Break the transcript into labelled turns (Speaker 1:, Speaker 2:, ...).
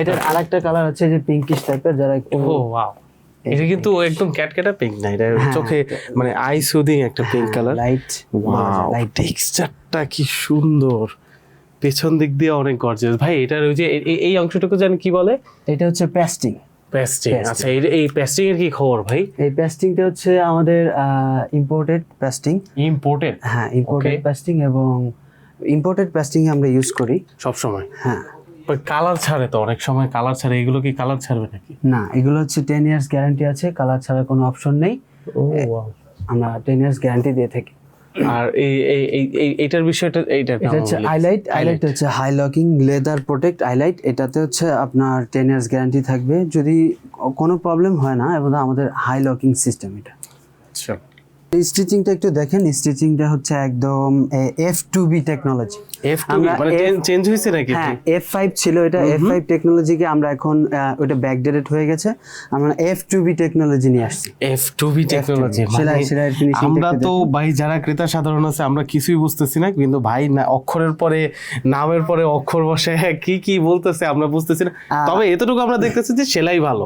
Speaker 1: এটার আরেকটা কালার আছে যে পিঙ্কিশ টাইপের যারা একটু
Speaker 2: ও ওয়াও এটা কিন্তু একদম ক্যাটকেটা পিঙ্ক না এটা
Speaker 1: হ্যাঁ,
Speaker 2: চোখে মানে আই সুদিং একটা pink colour
Speaker 1: light
Speaker 2: wow
Speaker 1: light
Speaker 2: টেক্সচারটা কি সুন্দর। পেছন দিক দিয়ে অনেক গর্জিয়াস ভাই এটার ওই যে এই অংশটুকু জানি কি বলে?
Speaker 1: এটা হচ্ছে প্যাস্টিং Pasting.
Speaker 2: আচ্ছা এই এই পেস্টিং এর কি খবর ভাই?
Speaker 1: এই প্যাস্টিংটা হচ্ছে আমাদের ইম্পোর্টেড প্যাস্টিং
Speaker 2: ইম্পোর্টেড
Speaker 1: হ্যাঁ ইম্পোর্টেড প্যাস্টিং এবং ইম্পোর্টেড প্যাস্টিং আমরা ইউজ করি।
Speaker 2: সব সময়
Speaker 1: হ্যাঁ।
Speaker 2: কালার ছাড়ে তো অনেক সময় কালার ছাড়ে এগুলো কি কালার ছাড়বে নাকি?
Speaker 1: না এগুলো হচ্ছে টেন ইয়ার্স গ্যারান্টি আছে কালার ছাড়া কোনো অপশন নেই। আমরা টেন ইয়ার্স গ্যারান্টি দিয়ে থাকি।
Speaker 2: আর এই এই এই- এই এইটার বিষয়টা এইটা
Speaker 1: এটা হচ্ছে আইলাইট আইলাইট হচ্ছে high locking leather protect eyelight এটাতে হচ্ছে আপনার টেন ইয়ার্স গ্যারান্টি থাকবে। যদি কোনো প্রবলেম হয় না এবং আমাদের হাই লকিং সিস্টেম এটা।
Speaker 2: আচ্ছা।
Speaker 1: স্টিচিংটা একটু দেখেন স্টিচিংটা হচ্ছে একদম F two B technology
Speaker 2: F মানে চেঞ্জ হয়েছে নাকি
Speaker 1: হ্যাঁ এফ ফাইভ ছিল এটা এফ ফাইভ টেকনোলজিকে আমরা এখন ওটা ব্যাকডেটেড হয়ে গেছে। আমরা এফ টু বি টেকনোলজি নিয়ে আসছি।
Speaker 2: এফ টু বি টেকনোলজি আমরা তো ভাই যারা ক্রেতা সাধারণ আছে আমরা কিছুই বুঝতেছি না কিন্তু ভাই না অক্ষরের পরে নামের পরে অক্ষর বসে কি কি বলতেছে আমরা বুঝতেছি না। তবে এতটুকু আমরা দেখতেছি যে সেলাই ভালো।